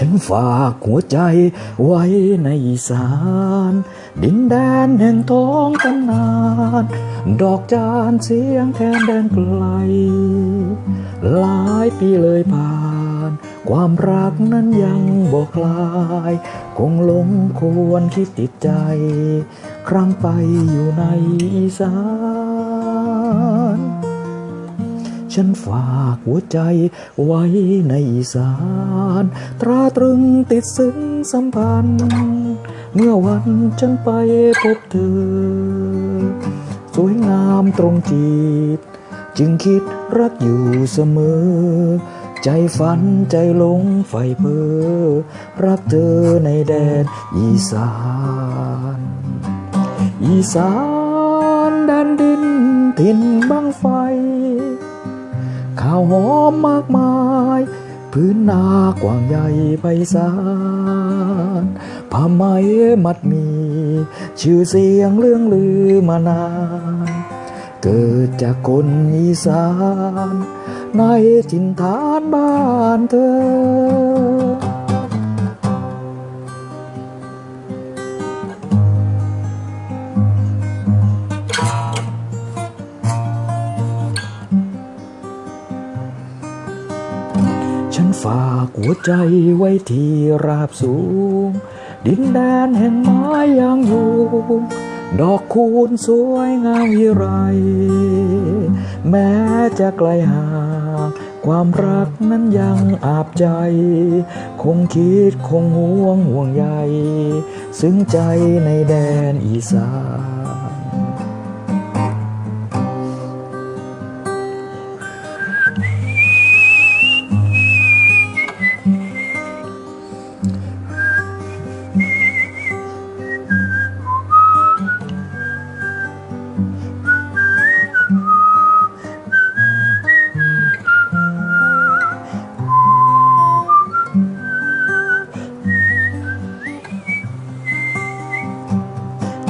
ฉันฝากหัวใจไว้ในอีสาน ดินแดนแห่งท้องตำนาน ดอกจานเสียงแทนแดนไกล หลายปีเลยผ่าน ความรักนั้นยังบอกคลาย คงหลงควรคิดติดใจ ครั้งไปอยู่ในอีสานฉันฝากหัวใจไว้ในอีสาน ตราตรึงติดซึ้งสัมพันธ์ เมื่อวันฉันไปพบเธอ สวยงามตรงจิต จึงคิดรักอยู่เสมอ ใจฝันใจหลงใฝ่เพอรักเธอในแดนอีสาน อีสานแดนดินถิ่นบางไฟ ข้าวหอมมากมาย พื้นนากว้างใหญ่ไพศาลผ้าไหมมัดมี ชื่อเสียงเรื่องลือมานาน เกิดจากคนอีสาน ในจินฐานบ้านเธอ ฝากหัวใจไว้ที่ราบสูง ดินแดนแห่งไม้ยางยุงดอกคูณสวยงามวิไร แม้จะไกลห่างความรักนั้นยังอาบใจ คงคิดคงห่วงห่วงใย ซึ้งใจในแดนอีสาน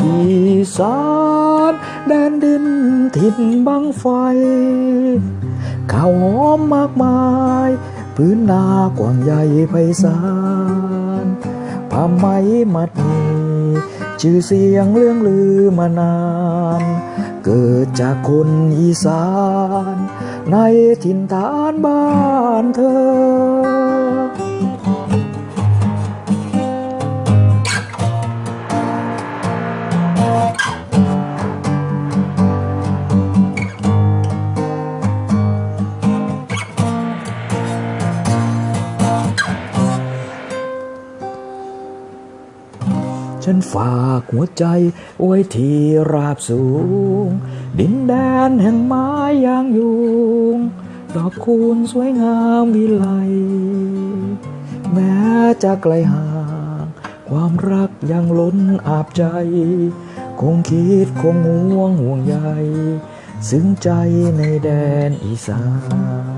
อีสานแดนดินถิ่นบางไฟ ข้าวหอมมากมาย พื้นนากว้างใหญ่ไพศาลผ้าไหมมัดมีชื่อเสียงเรื่องลือมานาน เกิดจากคนอีสาน ในถิ่นฐานบ้านเธอ ฉันฝากหัวใจไว้ที่ราบสูง ดินแดนแห่งไม้ยางยุง ดอกคูณสวยงามวิไล แม้จะไกลห่าง ความรักยังล้นอาบใจ คงคิดคงห่วงห่วงใย ซึ้งใจในแดนอีสาน